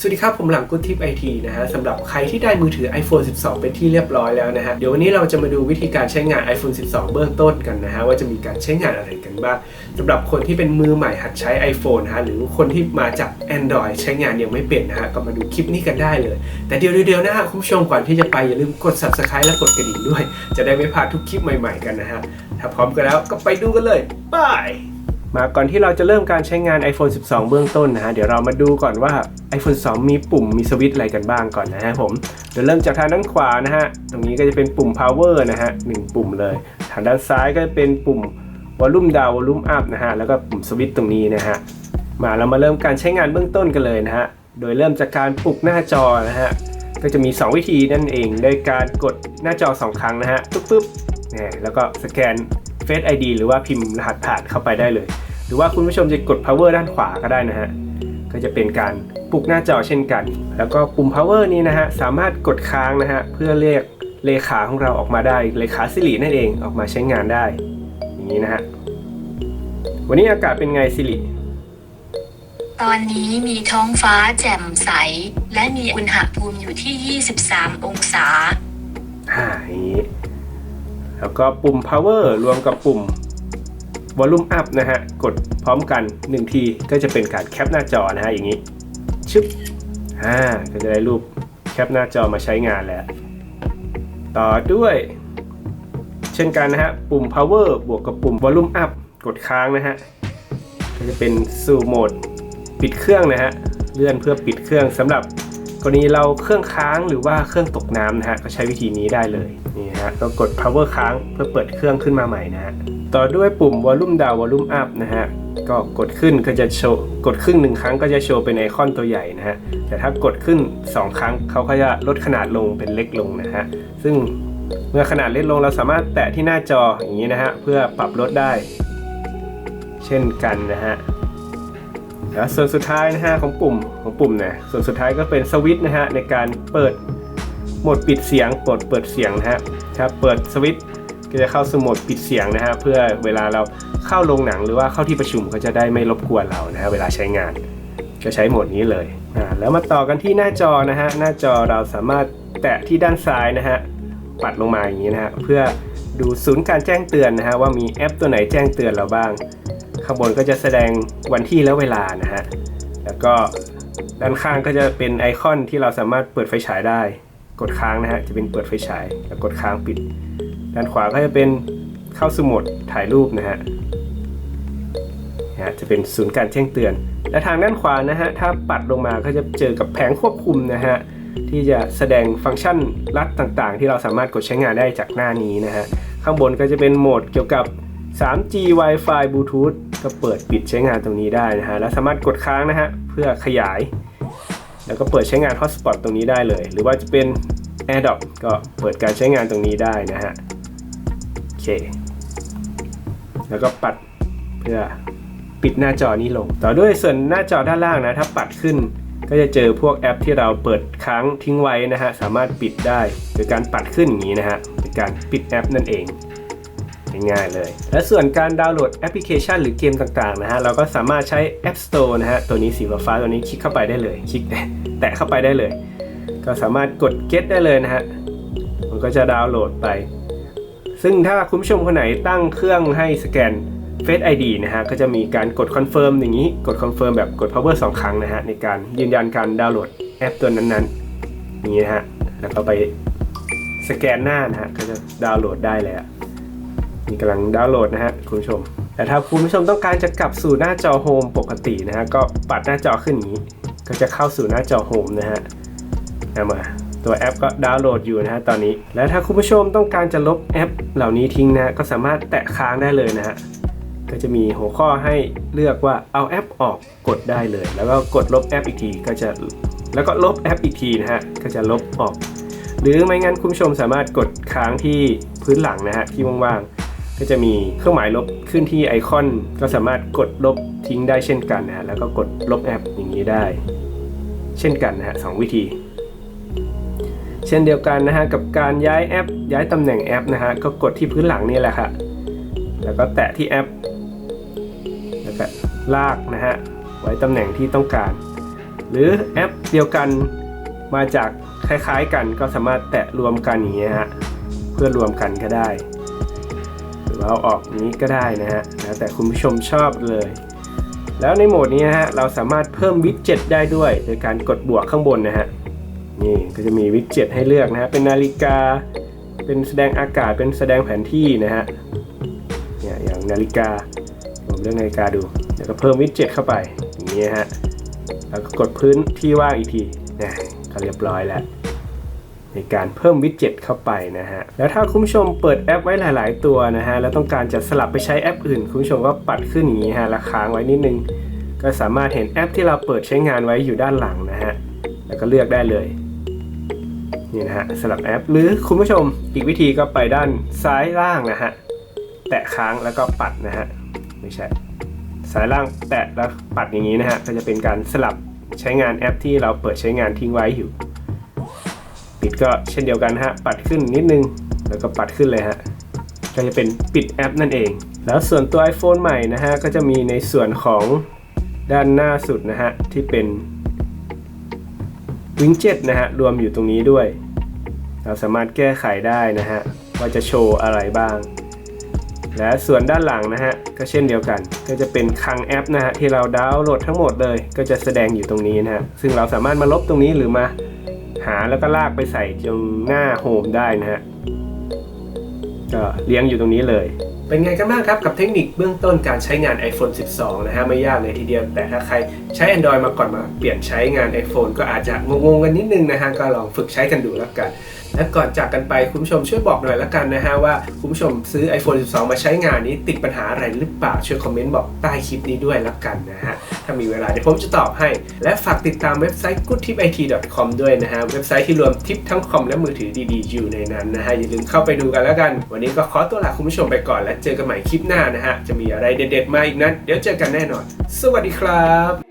สวัสดีครับ ผมหลังกุ๊ดทิปไอทีนะฮะสำหรับใครที่ได้มือถือ iPhone 12 เป็นที่เรียบร้อยแล้วนะฮะ เดี๋ยววันนี้เราจะมาดูวิธีการใช้งาน iPhone 12 เบื้องต้นกันนะฮะ ว่าจะมีการใช้งานอะไรกันบ้างสำหรับคนที่เป็นมือใหม่หัดใช้ iPhone นฮะหรือคนที่มาจาก Android ใช้งานยังไม่เป็นนะฮะ ก็มาดูคลิปนี้กันได้เลย แต่เดี๋ยวเดียวๆนะฮะคุณผู้ชมก่อนที่จะไปอย่าลืมกด Subscribe และกดกระดิ่งด้วย จะได้ไม่พลาดทุกคลิปใหม่ ๆ กันนะฮะถ้าพร้อมกันแล้วก็ไปดูกันเลยบาย มาก่อนที่เราจะเริ่มการใช้งาน iPhone 12 เบื้องต้นนะฮะ เดี๋ยวเรามาดูก่อนว่า iPhone 2มีปุ่มมีสวิตช์อะไรกันบ้างก่อนนะฮะผม เดี๋ยวเริ่มจากทางด้านขวานะฮะ ตรงนี้ก็จะเป็นปุ่ม power นะฮะหนึ่งปุ่มเลย ทางด้านซ้ายก็จะเป็นปุ่ม volume down volume up นะฮะ แล้วก็ปุ่มสวิตช์ตรงนี้นะฮะ มาเรามาเริ่มการใช้งานเบื้องต้นกันเลยนะฮะ โดยเริ่มจากการปลุกหน้าจอนะฮะ ก็จะมี 2 วิธีนั่นเอง โดยการกดหน้าจอ 2 ครั้งนะฮะ ปุ๊บปุ๊บเนี่ยแล้วก็สแกน Face ID หรือว่าพิมพ์รหัสผ่านเข้าไปได้เลย หรือว่าคุณผู้ชมจะกด power ด้านขวาก็ได้นะฮะก็จะเป็นการปลุกหน้าจอเช่นกัน แล้วก็ปุ่ม power นี้นะฮะสามารถกดค้างนะฮะเพื่อเรียกเลขาของเราออกมาได้เลขาสิรินั่นเองออกมาใช้งานได้ อย่างนี้นะฮะวันนี้อากาศเป็นไงสิริตอนนี้มีท้องฟ้าแจ่มใส และมีอุณหภูมิอยู่ที่ 23 องศาอ่าอย่างนี้ แล้วก็ปุ่ม power รวมกับปุ่ม volume up นะฮะ กดพร้อมกัน 1 ทีก็จะเป็นการแคปหน้าจอนะฮะอย่างนี้ ชึบอ่าก็จะได้รูปแคปหน้าจอมาใช้งานแล้ว ต่อด้วย เช่นกันนะฮะ ปุ่ม power บวกกับปุ่ม volume up กดค้างนะฮะ ก็จะเป็นสู่โหมดปิดเครื่องนะฮะ เลื่อนเพื่อปิดเครื่องสำหรับ รณีเราเครื่องค้างหรือว่าเครื่องตกน้ำนะฮะก็ใช้วิธีนี้ได้เลยนี่ฮะก็กด power ค้างเพื่อเปิดเครื่องขึ้นมาใหม่นะฮะต่อด้วยปุ่ม volume down volume up นะฮะก็กดขึ้นก็จะโชว์กดขึ้นหนึ่งครั้งก็จะโชว์เป็นไอคอนตัวใหญ่นะฮะแต่ถ้ากดขึ้น 2 ครั้งเขาก็จะลดขนาดลงเป็นเล็กลงนะฮะซึ่งเมื่อขนาดเล็กลงเราสามารถแตะที่หน้าจออย่างนี้นะฮะเพื่อปรับลดได้ เช่นกันนะฮะ แล้วส่วนสุดท้ายนะฮะของปุ่มของปุ่มเนี่ยส่วนสุดท้ายก็เป็นสวิตช์นะฮะในการเปิดโหมดปิดเสียงกดเปิดเสียงนะฮะถ้าเปิดสวิตช์ก็จะเข้าสู่โหมดปิดเสียงนะฮะเพื่อเวลาเราเข้าโรงหนังหรือว่าเข้าที่ประชุมก็จะได้ไม่รบกวนเรานะฮะเวลาใช้งาน ก็ใช้โหมดนี้เลยอ่าแล้วมาต่อกันที่หน้าจอนะฮะหน้าจอเราสามารถแตะที่ด้านซ้ายนะฮะปัดลงมาอย่างนี้นะฮะเพื่อดูศูนย์การแจ้งเตือนนะฮะว่ามีแอปตัวไหนแจ้งเตือนเราบ้าง ข้างบนก็จะแสดงวันที่และเวลานะฮะ แล้วก็ด้านข้างก็จะเป็นไอคอนที่เราสามารถเปิดไฟฉายได้ กดค้างนะฮะ จะเป็นเปิดไฟฉาย แล้วกดค้างปิด ด้านขวาก็จะเป็นเข้าสมุดถ่ายรูปนะฮะนะจะเป็นศูนย์การแจ้งเตือน และทางด้านขวานะฮะ ถ้าปัดลงมาก็จะเจอกับแผงควบคุมนะฮะ ที่จะแสดงฟังก์ชันลัดต่างๆ ที่เราสามารถกดใช้งานได้จากหน้านี้นะฮะ ข้างบนก็จะเป็นโหมดเกี่ยวกับ 3G Wi-Fi Bluetooth ก็เปิดปิดใช้งานตรงนี้ได้นะฮะ และสามารถกดค้างนะฮะ เพื่อขยาย แล้วก็เปิดใช้งาน Hotspot ตรงนี้ได้เลย หรือว่าจะเป็น AirDrop ก็เปิดการใช้งานตรงนี้ได้นะฮะ โอเค แล้วก็ปัดเพื่อปิดหน้าจอนี้ลง ต่อด้วยส่วนหน้าจอด้านล่างนะ ถ้าปัดขึ้นก็จะเจอพวกแอปที่เราเปิดค้างทิ้งไว้นะฮะ สามารถปิดได้โดยการปัดขึ้นอย่างนี้นะฮะเป็นการปิดแอปนั่นเอง ง่ายๆเลย และส่วนการดาวน์โหลดแอปพลิเคชันหรือเกมต่างๆนะฮะเราก็สามารถใช้ App Store นะฮะตัวนี้สีฟ้าตัวนี้คลิกเข้าไปได้เลย คลิกแตะเข้าไปได้เลย ก็สามารถกด get ได้เลยนะฮะมันก็จะดาวน์โหลดไป ซึ่งถ้าคุณผู้ชมคนไหนตั้งเครื่องให้สแกน Face ID นะฮะก็จะมีการกดคอนเฟิร์มอย่างนี้กดคอนเฟิร์มแบบกด power 2 ครั้งนะฮะในการยืนยันการดาวน์โหลดแอปตัวนั้นๆอย่างนี้นะฮะแล้วก็ไปสแกนหน้านะฮะก็จะดาวน์โหลดได้เลยอะ นี่กำลังดาวน์โหลดนะฮะคุณผู้ชม แต่ถ้าคุณผู้ชมต้องการจะกลับสู่หน้าจอโฮมปกตินะฮะก็ปัดหน้าจอขึ้นอย่างนี้ ก็จะเข้าสู่หน้าจอโฮมนะฮะเอามาตัวแอปก็ดาวน์โหลดอยู่นะฮะตอนนี้ และถ้าคุณผู้ชมต้องการจะลบแอป เหล่านี้ทิ้งนะะก็สามารถแตะค้างได้เลยนะฮะก็จะมีหัวข้อให้เลือกว่าเอาแอปออกกดได้เลย แล้วก็กดลบแอปอีกทีก็จะแล้วก็ลบแอปอีกทีนะฮะก็จะลบออก หรือไม่งั้นคุณผู้ชมสามารถกดค้างที่พื้นหลังนะฮะที่ว่างๆ ก็จะมีเครื่องหมายลบขึ้นที่ไอคอน ก็สามารถกดลบทิ้งได้เช่นกันนะแล้วก็กดลบแอปอย่างนี้ได้ เช่นกันนะฮะสองวิธี เช่นเดียวกันนะฮะกับการย้ายแอป ย้ายตำแหน่งแอปนะฮะก็กดที่พื้นหลังนี่แหละค่ะแล้วก็แตะที่แอปแล้วก็ลากนะฮะไว้ตำแหน่งที่ต้องการ หรือแอปเดียวกันมาจากคล้ายๆกันก็สามารถแตะรวมกันอย่างเงี้ยฮะเพื่อรวมกันก็ได้ หรือว่าเอาออกนี้ก็ได้นะฮะแล้วแต่คุณผู้ชมชอบเลย แล้วในโหมดนี้นะฮะเราสามารถเพิ่มวิดเจ็ตได้ด้วย โดยการกดบวกข้างบนนะฮะนี่ก็จะมีวิดเจ็ตให้เลือกนะฮะเป็นนาฬิกา เป็นแสดงอากาศเป็นแสดงแผนที่นะฮะเนี่ยอย่างนาฬิกาผมเลือกนาฬิกาดูเดี๋ยวก็เพิ่มวิดเจ็ตเข้าไปอย่างนี้ฮะแล้วก็กดพื้นที่ว่างอีกทีนะก็เรียบร้อยแล้ว ในการเพิ่มวิดเจ็ตเข้าไปนะฮะ แล้วถ้าคุณผู้ชมเปิดแอปไว้หลาย ๆ ตัวนะฮะ แล้วต้องการจะสลับไปใช้แอปอื่น คุณผู้ชมก็ปัดขึ้นอย่างนี้ฮะแล้วค้างไว้นิดนึง ก็สามารถเห็นแอปที่เราเปิดใช้งานไว้อยู่ด้านหลังนะฮะ แล้วก็เลือกได้เลย นี่นะฮะสลับแอป หรือคุณผู้ชมอีกวิธีก็ไปด้านซ้ายล่างนะฮะ แตะค้างแล้วก็ปัดนะฮะ ไม่ใช่ ซ้ายล่างแตะแล้วปัดอย่างนี้นะฮะ ก็จะเป็นการสลับใช้งานแอปที่เราเปิดใช้งานทิ้งไว้อยู่ ปิดก็เช่นเดียวกันฮะ ปัดขึ้นนิดนึง แล้วก็ปัดขึ้นเลยฮะ ก็จะเป็นปิดแอปนั่นเอง แล้วส่วนตัว iPhone ใหม่นะฮะ ก็จะมีในส่วนของด้านหน้าสุดนะฮะ ที่เป็นวิงเจ็ตนะฮะ รวมอยู่ตรงนี้ด้วย เราสามารถแก้ไขได้นะฮะ ว่าจะโชว์อะไรบ้าง และส่วนด้านหลังนะฮะ ก็เช่นเดียวกัน ก็จะเป็นคลังแอปนะฮะ ที่เราดาวน์โหลดทั้งหมดเลย ก็จะแสดงอยู่ตรงนี้นะฮะ ซึ่งเราสามารถมาลบตรงนี้หรือมา หาแล้วก็ลากไปใส่ตรงหน้าโฮมได้นะฮะก็เลี้ยงอยู่ตรงนี้เลย เป็นไงกันบ้างครับกับเทคนิคเบื้องต้นการใช้งาน iPhone 12 นะฮะไม่ยากเลยทีเดียว แต่ถ้าใครใช้ Android มาก่อนมาเปลี่ยนใช้งาน iPhone ก็อาจจะงงๆกันนิดนึงนะฮะก็ลองฝึกใช้กันดูแล้วกัน และก่อนจากกันไปคุณผู้ชมช่วยบอกหน่อยละกันนะฮะว่าคุณผู้ชมซื้อ iPhone 12 มาใช้งานนี้ติดปัญหาอะไรหรือเปล่าช่วยคอมเมนต์บอกใต้คลิปนี้ด้วยละกันนะฮะถ้ามีเวลาเดี๋ยวผมจะตอบให้ และฝากติดตามเว็บไซต์ goodtipit.com ด้วยนะฮะเว็บไซต์ที่รวมทิปทั้งคอมและมือถือดีๆอยู่ในนั้นนะฮะอย่าลืมเข้าไปดูกันแล้วกัน วันนี้ก็ขอตัวลาคุณผู้ชมไปก่อน และเจอกันใหม่คลิปหน้านะฮะจะมีอะไรเด็ดๆมาอีกนั้นเดี๋ยวเจอกันแน่นอน สวัสดีครับ